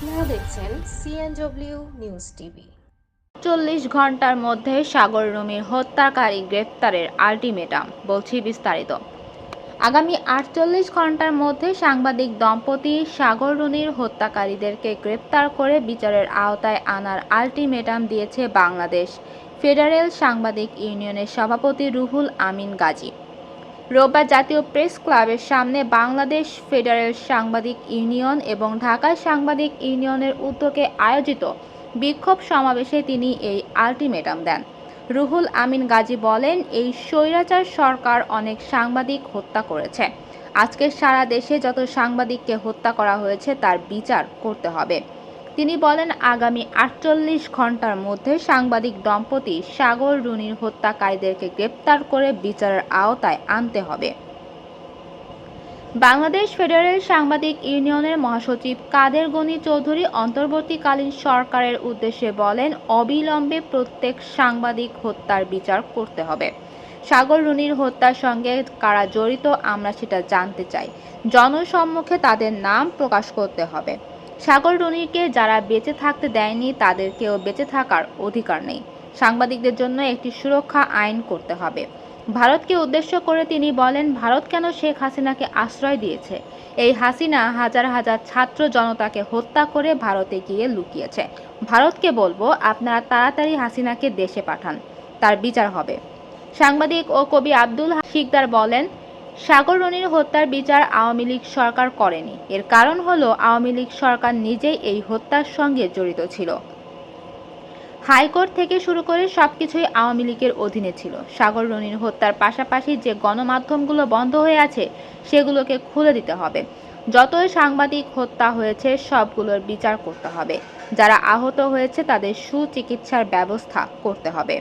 আপনারা দেখছেন CNW news TV চল্লিশ ঘণ্টার মধ্যে সাগর রুমির হত্যাকারী গ্রেপ্তারের আলটিমেটাম, বলছি বিস্তারিত। আগামী আটচল্লিশ ঘণ্টার মধ্যে সাংবাদিক দম্পতি সাগর রুনির হত্যাকারীদেরকে গ্রেপ্তার করে বিচারের আওতায় আনার আলটিমেটাম দিয়েছে বাংলাদেশ। ফেডারেল সাংবাদিক ইউনিয়নের সভাপতি রুহুল আমিন গাজী। রোববার জাতীয় প্রেস ক্লাবের সামনে বাংলাদেশ ফেডারেল সাংবাদিক ইউনিয়ন এবং ঢাকা সাংবাদিক ইউনিয়নের উদ্যোগে আয়োজিত বিক্ষোভ সমাবেশে তিনি এই আলটিমেটাম দেন। রুহুল আমিন গাজী বলেন, এই স্বৈরাচার সরকার অনেক সাংবাদিক হত্যা করেছে। আজকে সারা দেশে যত সাংবাদিককে হত্যা করা হয়েছে, তার বিচার করতে হবে। তিনি বলেন, আগামী আটচল্লিশ ঘণ্টার মধ্যে সাংবাদিক দম্পতি সাগর রুনির হত্যাকারীদেরকে গ্রেপ্তার করে বিচারের আওতায় আনতে হবে। বাংলাদেশ ফেডারেল সাংবাদিক ইউনিয়নের মহাসচিব কাদের গনি চৌধুরী অন্তর্বর্তীকালীন সরকারের উদ্দেশ্যে বলেন, অবিলম্বে প্রত্যেক সাংবাদিক হত্যার বিচার করতে হবে। সাগর রুনির হত্যার সঙ্গে কারা জড়িত আমরা সেটা জানতে চাই। জনসম্মুখে তাদের নাম প্রকাশ করতে হবে। সাগর রুনিকে যারা বেঁচে থাকতে দেয়নি, তাদেরকেও বেঁচে থাকার অধিকার নেই। সাংবাদিকদের জন্য একটি সুরক্ষা আইন করতে হবে। ভারতকে উদ্দেশ্য করে তিনি বলেন, ভারত কেন শেখ হাসিনাকে আশ্রয় দিয়েছে? এই হাসিনা হাজার হাজার ছাত্র জনতাকে হত্যা করে ভারতে গিয়ে লুকিয়েছে। ভারতকে বলব, আপনারা তাড়াতাড়ি হাসিনাকে দেশে পাঠান। তার বিচার হবে। সাংবাদিক ও কবি আব্দুল শিকদার বলেন সাগর রনির হত্যার বিচার আওয়ামী লীগ সরকার করেনি। এর কারণ হলো, আওয়ামী লীগ সরকার নিজেই এই হত্যার সঙ্গে জড়িত ছিল। হাইকোর্ট থেকে শুরু করে সবকিছুই আওয়ামী লীগের অধীনে ছিল। সাগর রনির হত্যার পাশাপাশি যে গণমাধ্যমগুলো বন্ধ হয়ে আছে, সেগুলোকে খুলে দিতে হবে। যতই সাংবাদিক হত্যা হয়েছে, সবগুলোর বিচার করতে হবে। যারা আহত হয়েছে, তাদের সুচিকিৎসার ব্যবস্থা করতে হবে।